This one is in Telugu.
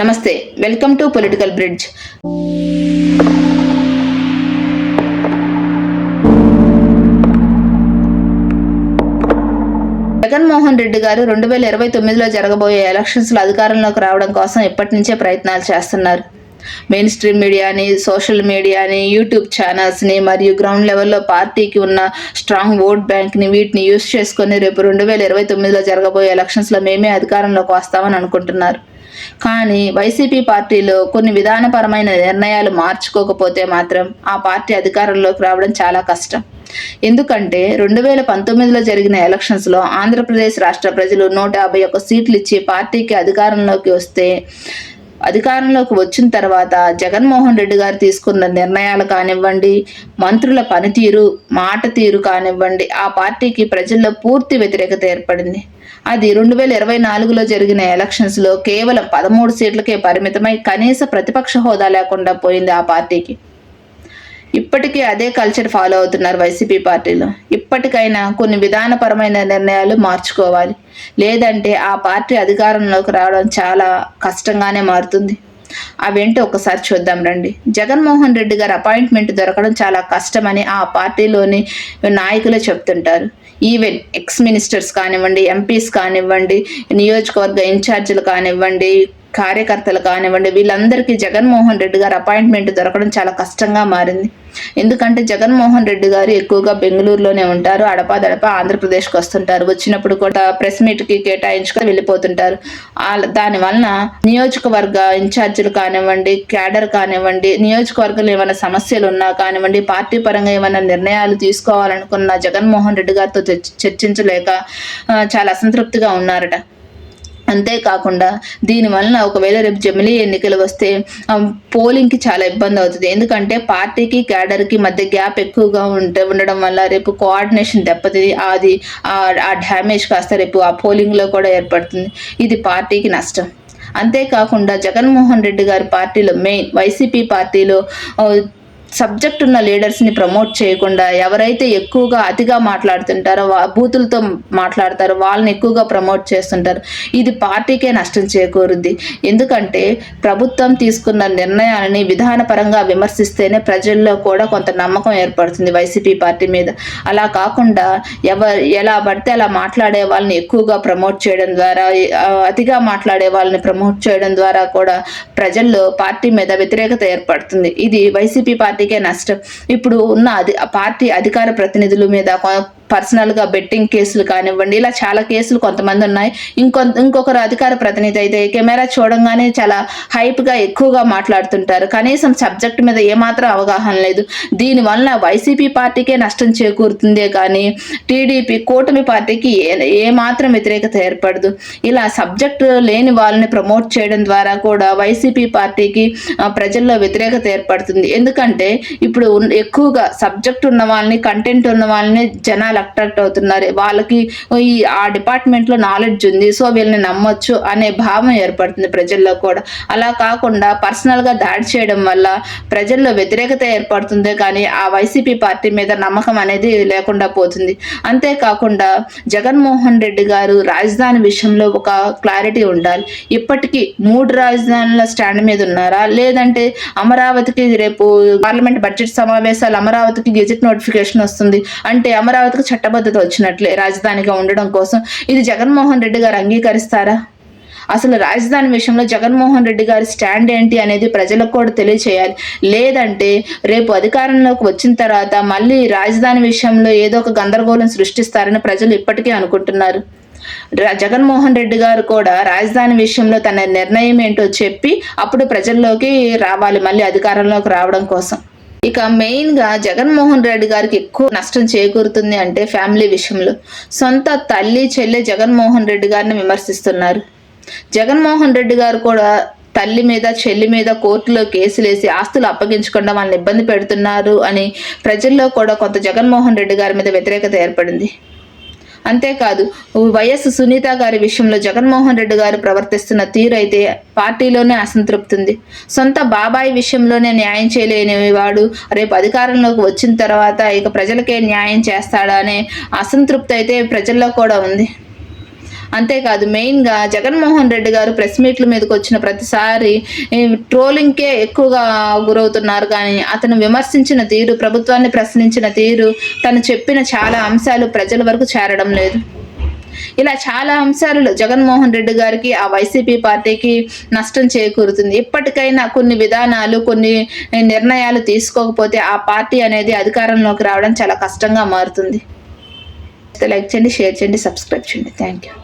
నమస్తే welcome to political bridge. Jaganmohan Reddy గారు రెండు వేల ఇరవై తొమ్మిదిలో జరగబోయే ఎలక్షన్స్లో అధికారంలోకి రావడం కోసం ఎప్పటి నుంచే ప్రయత్నాలు చేస్తున్నారు. మెయిన్ స్ట్రీమ్ మీడియాని సోషల్ మీడియాని యూట్యూబ్ ఛానల్స్ని మరియు గ్రౌండ్ లెవెల్లో పార్టీకి ఉన్న స్ట్రాంగ్ ఓట్ బ్యాంక్ని వీటిని యూస్ చేసుకొని రేపు రెండు వేల ఇరవై తొమ్మిదిలో జరగబోయే ఎలక్షన్స్లో మేమే అధికారంలోకి వస్తామని అనుకుంటున్నారు. కానీ వైసీపీ పార్టీలో కొన్ని విధానపరమైన నిర్ణయాలు మార్చుకోకపోతే మాత్రం ఆ పార్టీ అధికారంలోకి రావడం చాలా కష్టం. ఎందుకంటే రెండు వేల పంతొమ్మిదిలో జరిగిన ఎలక్షన్స్లో ఆంధ్రప్రదేశ్ రాష్ట్ర ప్రజలు నూట యాభై ఒక్క సీట్లు ఇచ్చి పార్టీకి అధికారంలోకి వస్తే అధికారంలోకి వచ్చిన తర్వాత జగన్మోహన్ రెడ్డి గారు తీసుకున్న నిర్ణయాలు కానివ్వండి మంత్రుల పనితీరు మాట తీరు కానివ్వండి ఆ పార్టీకి ప్రజల్లో పూర్తి వ్యతిరేకత ఏర్పడింది. అది రెండు వేల ఇరవై నాలుగులో జరిగిన ఎలక్షన్స్లో కేవలం పదమూడు సీట్లకే పరిమితమై కనీస ప్రతిపక్ష హోదా లేకుండా పోయింది ఆ పార్టీకి. ఇప్పటికీ అదే కల్చర్ ఫాలో అవుతున్నారు వైసీపీ పార్టీలో. ఇప్పటికైనా కొన్ని విధానపరమైన నిర్ణయాలు మార్చుకోవాలి. లేదంటే ఆ పార్టీ అధికారంలోకి రావడం చాలా కష్టంగానే మారుతుంది. అవేంటో ఒకసారి చూద్దాం రండి. జగన్మోహన్ రెడ్డి గారి అపాయింట్మెంట్ దొరకడం చాలా కష్టమని ఆ పార్టీలోని నాయకులే చెప్తుంటారు. ఈవెన్ ఎక్స్ మినిస్టర్స్ కానివ్వండి ఎంపీస్ కానివ్వండి నియోజకవర్గ ఇన్ఛార్జీలు కానివ్వండి కార్యకర్తలు కానివ్వండి వీళ్ళందరికీ జగన్మోహన్ రెడ్డి గారు అపాయింట్మెంట్ దొరకడం చాలా కష్టంగా మారింది. ఎందుకంటే జగన్మోహన్ రెడ్డి గారు ఎక్కువగా బెంగళూరులోనే ఉంటారు అడపాదడప ఆంధ్రప్రదేశ్కి వస్తుంటారు. వచ్చినప్పుడు కూడా ప్రెస్ మీట్కి కేటాయించుకొని వెళ్ళిపోతుంటారు. దానివలన నియోజకవర్గ ఇన్ఛార్జీలు కానివ్వండి క్యాడర్ కానివ్వండి నియోజకవర్గంలో ఏమైనా సమస్యలు ఉన్నా కానివ్వండి పార్టీ పరంగా ఏమైనా నిర్ణయాలు తీసుకోవాలనుకున్న జగన్మోహన్ రెడ్డి గారితో చర్చించలేక చాలా అసంతృప్తిగా ఉన్నారట. అంతేకాకుండా దీనివలన ఒకవేళ రేపు జమిలీ ఎన్నికలు వస్తే పోలింగ్కి చాలా ఇబ్బంది అవుతుంది. ఎందుకంటే పార్టీకి క్యాడర్కి మధ్య గ్యాప్ ఎక్కువగా ఉంటే ఉండడం వల్ల రేపు కోఆర్డినేషన్ దెబ్బతిది అది ఆ డ్యామేజ్ కాస్త రేపు ఆ పోలింగ్లో కూడా ఏర్పడుతుంది. ఇది పార్టీకి నష్టం. అంతేకాకుండా జగన్మోహన్ రెడ్డి గారి పార్టీలో మెయిన్ వైసీపీ పార్టీలో సబ్జెక్ట్ ఉన్న లీడర్స్ని ప్రమోట్ చేయకుండా ఎవరైతే ఎక్కువగా అతిగా మాట్లాడుతుంటారో బూతులతో మాట్లాడతారో వాళ్ళని ఎక్కువగా ప్రమోట్ చేస్తుంటారు. ఇది పార్టీకే నష్టం చేకూరుద్ది. ఎందుకంటే ప్రభుత్వం తీసుకున్న నిర్ణయాలని విధానపరంగా విమర్శిస్తేనే ప్రజల్లో కూడా కొంత నమ్మకం ఏర్పడుతుంది వైసీపీ పార్టీ మీద. అలా కాకుండా ఎవరు ఎలా పడితే అలా మాట్లాడే వాళ్ళని ఎక్కువగా ప్రమోట్ చేయడం ద్వారా అతిగా మాట్లాడే వాళ్ళని ప్రమోట్ చేయడం ద్వారా కూడా ప్రజల్లో పార్టీ మీద వ్యతిరేకత ఏర్పడుతుంది. ఇది వైసీపీ పార్టీ పార్టీకే నష్టం. ఇప్పుడు ఉన్న అధి పార్టీ అధికార ప్రతినిధుల మీద పర్సనల్గా బెట్టింగ్ కేసులు కానివ్వండి ఇలా చాలా కేసులు కొంతమంది ఉన్నాయి. ఇంకొ ఇంకొకరు అధికార ప్రతినిధి అయితే కెమెరా చూడంగానే చాలా హైప్గా ఎక్కువగా మాట్లాడుతుంటారు. కనీసం సబ్జెక్ట్ మీద ఏమాత్రం అవగాహన లేదు. దీనివల్ల వైసీపీ పార్టీకే నష్టం చేకూరుతుందే కానీ టీడీపీ కూటమి పార్టీకి ఏ ఏమాత్రం వ్యతిరేకత ఏర్పడదు. ఇలా సబ్జెక్టు లేని వాళ్ళని ప్రమోట్ చేయడం ద్వారా కూడా వైసీపీ పార్టీకి ప్రజల్లో వ్యతిరేకత ఏర్పడుతుంది. ఎందుకంటే ఇప్పుడు ఎక్కువగా సబ్జెక్ట్ ఉన్న వాళ్ళని కంటెంట్ ఉన్న వాళ్ళని జనాలు అట్రాక్ట్ అవుతున్నారు. వాళ్ళకి ఈ ఆ డిపార్ట్మెంట్లో నాలెడ్జ్ ఉంది సో వీళ్ళని నమ్మొచ్చు అనే భావం ఏర్పడుతుంది ప్రజల్లో కూడా. అలా కాకుండా పర్సనల్గా దాడి చేయడం వల్ల ప్రజల్లో వ్యతిరేకత ఏర్పడుతుంది కానీ ఆ వైసీపీ పార్టీ మీద నమ్మకం అనేది లేకుండా పోతుంది. అంతేకాకుండా జగన్మోహన్ రెడ్డి గారు రాజధాని విషయంలో ఒక క్లారిటీ ఉండాలి. ఇప్పటికీ మూడు రాజధానుల స్టాండ్ మీద ఉన్నారా? లేదంటే అమరావతికి రేపు పార్లమెంట్ బడ్జెట్ సమావేశాలు అమరావతికి గెజెట్ నోటిఫికేషన్ వస్తుంది. అంటే అమరావతికి చట్టబద్ధత వచ్చినట్లే రాజధానిగా ఉండడం కోసం ఇది జగన్మోహన్ రెడ్డి గారు అంగీకరిస్తారా? అసలు రాజధాని విషయంలో జగన్మోహన్ రెడ్డి గారి స్టాండ్ ఏంటి అనేది ప్రజలకు కూడా తెలియచేయాలి. లేదంటే రేపు అధికారంలోకి వచ్చిన తర్వాత మళ్ళీ రాజధాని విషయంలో ఏదో ఒక గందరగోళం సృష్టిస్తారని ప్రజలు ఇప్పటికే అనుకుంటున్నారు. జగన్మోహన్ రెడ్డి గారు కూడా రాజధాని విషయంలో తన నిర్ణయం ఏంటో చెప్పి అప్పుడు ప్రజల్లోకి రావాలి మళ్ళీ అధికారంలోకి రావడం కోసం. ఇక మెయిన్గా జగన్మోహన్ రెడ్డి గారికి ఎక్కువ నష్టం చేకూరుతుంది అంటే ఫ్యామిలీ విషయంలో. సొంత తల్లి చెల్లె జగన్మోహన్ రెడ్డి గారిని విమర్శిస్తున్నారు. జగన్మోహన్ రెడ్డి గారు కూడా తల్లి మీద చెల్లి మీద కోర్టులో కేసులేసి ఆస్తులు అప్పగించకుండా వాళ్ళని ఇబ్బంది పెడుతున్నారు అని ప్రజల్లో కూడా కొంత జగన్మోహన్ రెడ్డి గారి మీద వ్యతిరేకత ఏర్పడింది. అంతేకాదు వైఎస్ సునీత గారి విషయంలో జగన్మోహన్ రెడ్డి గారు ప్రవర్తిస్తున్న తీరు అయితే పార్టీలోనే అసంతృప్తి సొంత బాబాయ్ విషయంలోనే న్యాయం చేయలేని వాడు రేపు అధికారంలోకి వచ్చిన తర్వాత ఇక ప్రజలకే న్యాయం చేస్తాడా అనే అసంతృప్తి అయితే ప్రజల్లో కూడా ఉంది. అంతేకాదు మెయిన్గా జగన్మోహన్ రెడ్డి గారు ప్రెస్ మీట్ల మీదకి వచ్చిన ప్రతిసారి ట్రోలింగ్కే ఎక్కువగా గురవుతున్నారు. కానీ అతను విమర్శించిన తీరు ప్రభుత్వాన్ని ప్రశ్నించిన తీరు తను చెప్పిన చాలా అంశాలు ప్రజల వరకు చేరడం లేదు. ఇలా చాలా అంశాలు జగన్మోహన్ రెడ్డి గారికి ఆ వైసీపీ పార్టీకి నష్టం చేకూరుతుంది. ఇప్పటికైనా కొన్ని విధానాలు కొన్ని నిర్ణయాలు తీసుకోకపోతే ఆ పార్టీ అనేది అధికారంలోకి రావడం చాలా కష్టంగా మారుతుంది. లైక్ చేయండి షేర్ చేయండి సబ్స్క్రైబ్ చేయండి. Thank you